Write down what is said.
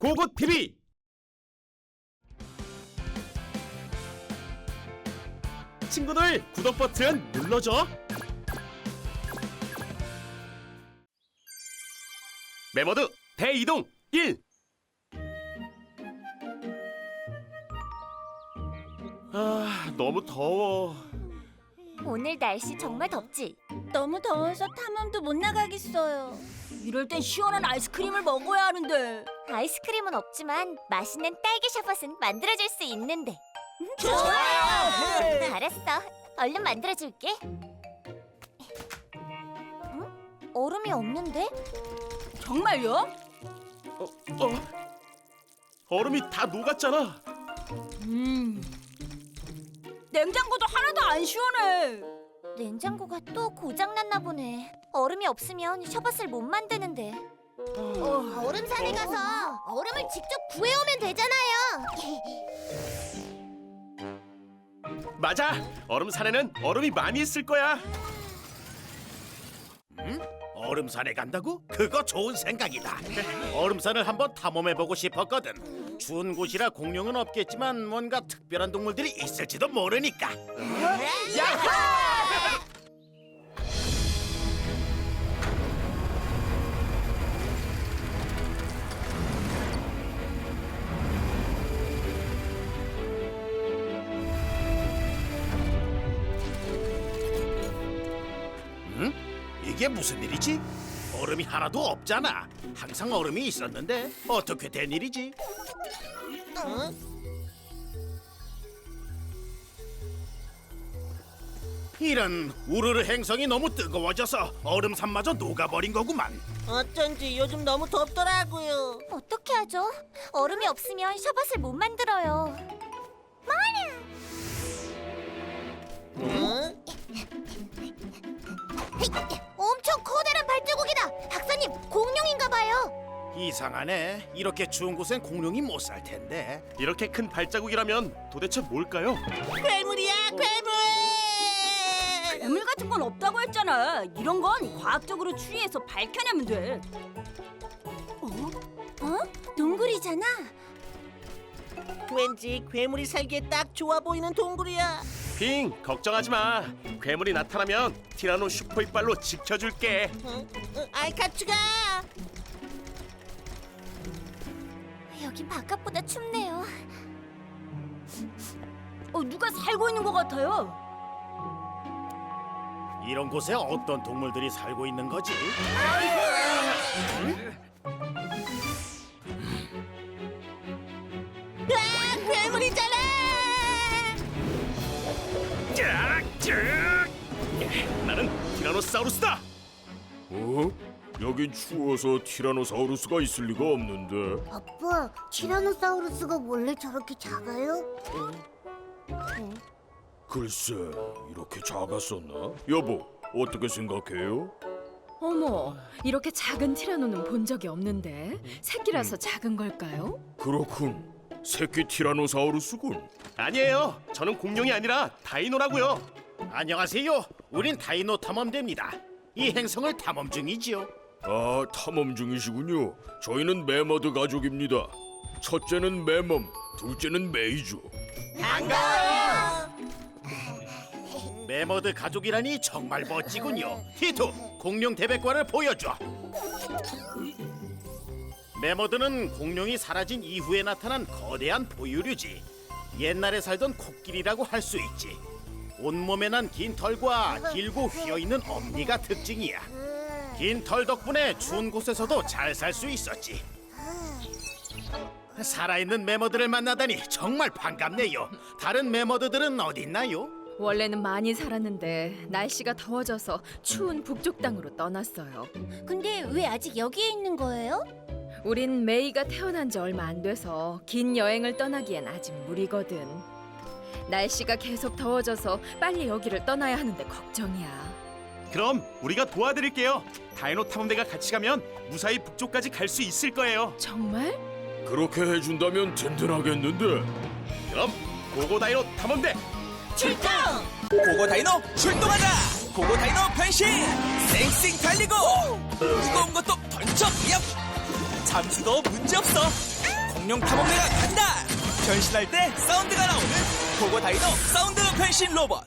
고고 TV 친구들 구독 버튼 눌러줘. 메모드 대이동 1 아, 너무 더워. 오늘 날씨 정말 덥지? 너무 더워서 탐험도 못 나가겠어요. 이럴 땐 시원한 아이스크림을 먹어야 하는데. 아이스크림은 없지만 맛있는 딸기 샤벗은 만들어줄 수 있는데. 좋아요. 알았어. 얼른 만들어줄게. 응? 얼음이 없는데? 정말요? 어, 어. 얼음이 다 녹았잖아. 음. 냉장고도 하나도 안 시원해. 냉장고가 또 고장났나 보네. 얼음이 없으면 샤벗을 못 만드는데. 얼음산에 가서 얼음을 직접 구해오면 되잖아요. 맞아. 얼음 산에는 얼음이 많이 있을 거야. 얼음산에 간다고? 그거 좋은 생각이다. 얼음산을 한번 탐험해보고 싶었거든. 추운 곳이라 공룡은 없겠지만 뭔가 특별한 동물들이 있을지도 모르니까. 응? 이게 무슨 일이지? 얼음이 하나도 없잖아. 항상 얼음이 있었는데 어떻게 된 일이지? 이런 우르르 행성이 너무 뜨거워져서 얼음 산마저 녹아버린 거구만. 어쩐지 요즘 너무 덥더라고요. 어떻게 하죠? 얼음이 없으면 샤벗을 못 만들어요. 이상하네. 이렇게 추운 곳엔 공룡이 못 살 텐데. 이렇게 큰 발자국이라면 도대체 뭘까요? 괴물이야, 괴물! 괴물 같은 건 없다고 했잖아. 이런 건 과학적으로 추리해서 밝혀내면 돼. 어? 동굴이잖아. 왠지 괴물이 살기에 딱 좋아 보이는 동굴이야. 빙, 걱정하지 마. 괴물이 나타나면 티라노 슈퍼 이빨로 지켜줄게. 응? 응, 아이카츠가! 여긴 바깥보다 춥네요. 어, 누가 살고 있는 것 같아요. 이런 곳에 어떤 동물들이 살고 있는 거지? 아, 괴물이잖아! 나는 티라노사우루스다. 어? 여긴 추워서 티라노사우루스가 있을 리가 없는데. 아빠, 티라노사우루스가 원래 저렇게 작아요? 글쎄, 이렇게 작았었나? 여보, 어떻게 생각해요? 어머, 이렇게 작은 티라노는 본 적이 없는데 새끼라서 작은 걸까요? 그렇군. 새끼 티라노사우루스군. 아니에요. 저는 공룡이 아니라 다이노라고요. 안녕하세요. 우린 다이노 탐험대입니다. 이 행성을 탐험 중이지요. 아, 탐험 중이시군요. 저희는 매머드 가족입니다. 첫째는 매멈, 둘째는 메이죠. 메머드 가족이라니 정말 멋지군요. 히토, 공룡 대백과를 보여줘. 메머드는 공룡이 사라진 이후에 나타난 거대한 포유류지. 옛날에 살던 코끼리라고 할 수 있지. 온몸에 난 긴 털과 길고 휘어있는 엄니가 특징이야. 긴 털 덕분에 추운 곳에서도 잘 살 수 있었지. 살아있는 메머드를 만나다니 정말 반갑네요. 다른 메머드들은 어디 있나요? 원래는 많이 살았는데 날씨가 더워져서 추운 북쪽 땅으로 떠났어요. 근데 왜 아직 여기에 있는 거예요? 우린 메이가 태어난 지 얼마 안 돼서 긴 여행을 떠나기엔 아직 무리거든. 날씨가 계속 더워져서 빨리 여기를 떠나야 하는데 걱정이야. 그럼 우리가 도와드릴게요. 다이노 탐험대가 같이 가면 무사히 북쪽까지 갈 수 있을 거예요. 정말? 그렇게 해준다면 든든하겠는데. 그럼 고고 다이노 탐험대 출동! 고고 다이노 출동하자! 고고 다이노 변신! 쌩쌩 달리고! 무거운 것도 던져! 얍! 잠수도 문제없어! 공룡 탐험대가 간다 변신할 때 사운드가 나오는 고고 다이노 사운드 변신 로봇